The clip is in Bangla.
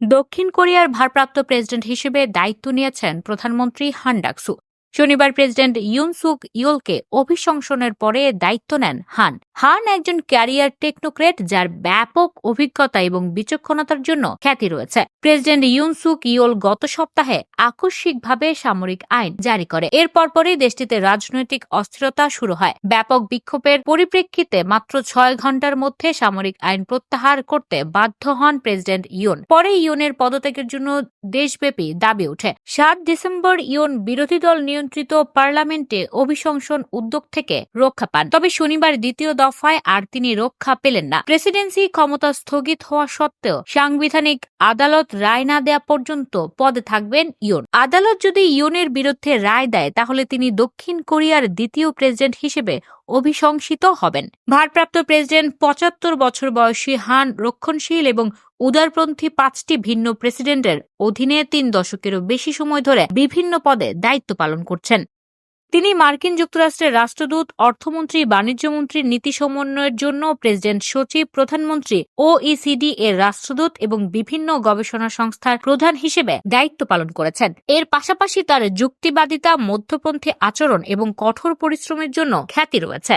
দক্ষিণ কোরিয়ার ভারপ্রাপ্ত প্রেসিডেন্ট হিসেবে দায়িত্ব নিয়েছেন প্রধানমন্ত্রী হান ডাকসু। শনিবার প্রেসিডেন্ট ইউন সুক ইউলকে অভিশংসনের পরে দায়িত্ব নেন হান। হান একজন ক্যারিয়ার টেকনোক্রেট যার ব্যাপক অভিজ্ঞতা এবং বিচক্ষণতার জন্য খ্যাতি রয়েছে। প্রেসিডেন্ট ইউন সুক ইউল গত সপ্তাহে আকস্মিকভাবে সামরিক আইন জারি করে। এর পরপরই দেশটিতে রাজনৈতিক অস্থিরতা শুরু হয়। ব্যাপক বিক্ষোভের পরিপ্রেক্ষিতে মাত্র ছয় ঘণ্টার মধ্যে সামরিক আইন প্রত্যাহার করতে বাধ্য হন প্রেসিডেন্ট ইউন পরে ইউনের পদত্যাগের জন্য দেশব্যাপী দাবি ওঠে। সাত ডিসেম্বর ইউন বিরোধী দল নিয়ন্ত্রিত পার্লামেন্টে অভিশংসন উদ্যোগ থেকে রক্ষা পান। তবে শনিবার দ্বিতীয় দফায় আর তিনি রক্ষা পেলেন না। প্রেসিডেন্সি ক্ষমতা স্থগিত হওয়া সত্ত্বেও সাংবিধানিক আদালত রায় না দেয়া পর্যন্ত পদে থাকবেন ইয়ন আদালত যদি ইউনের বিরুদ্ধে রায় দেয়, তাহলে তিনি দক্ষিণ কোরিয়ার দ্বিতীয় প্রেসিডেন্ট হিসেবে অভিশংসিত হবেন। ভারপ্রাপ্ত প্রেসিডেন্ট পঁচাত্তর বছর বয়সী হান রক্ষণশীল এবং উদারপন্থী পাঁচটি ভিন্ন প্রেসিডেন্টের অধীনে তিন দশকেরও বেশি সময় ধরে বিভিন্ন পদে দায়িত্ব পালন করছেন। তিনি মার্কিন যুক্তরাষ্ট্রের রাষ্ট্রদূত, অর্থমন্ত্রী, বাণিজ্যমন্ত্রী, নীতি সমন্বয়ের জন্য প্রেসিডেন্ট, সচিব, প্রধানমন্ত্রী ওইসিডি এর রাষ্ট্রদূত এবং বিভিন্ন গবেষণা সংস্থার প্রধান হিসেবে দায়িত্ব পালন করেছেন। এর পাশাপাশি তার যুক্তিবাদিতা, মধ্যপন্থী আচরণ এবং কঠোর পরিশ্রমের জন্য খ্যাতি রয়েছে।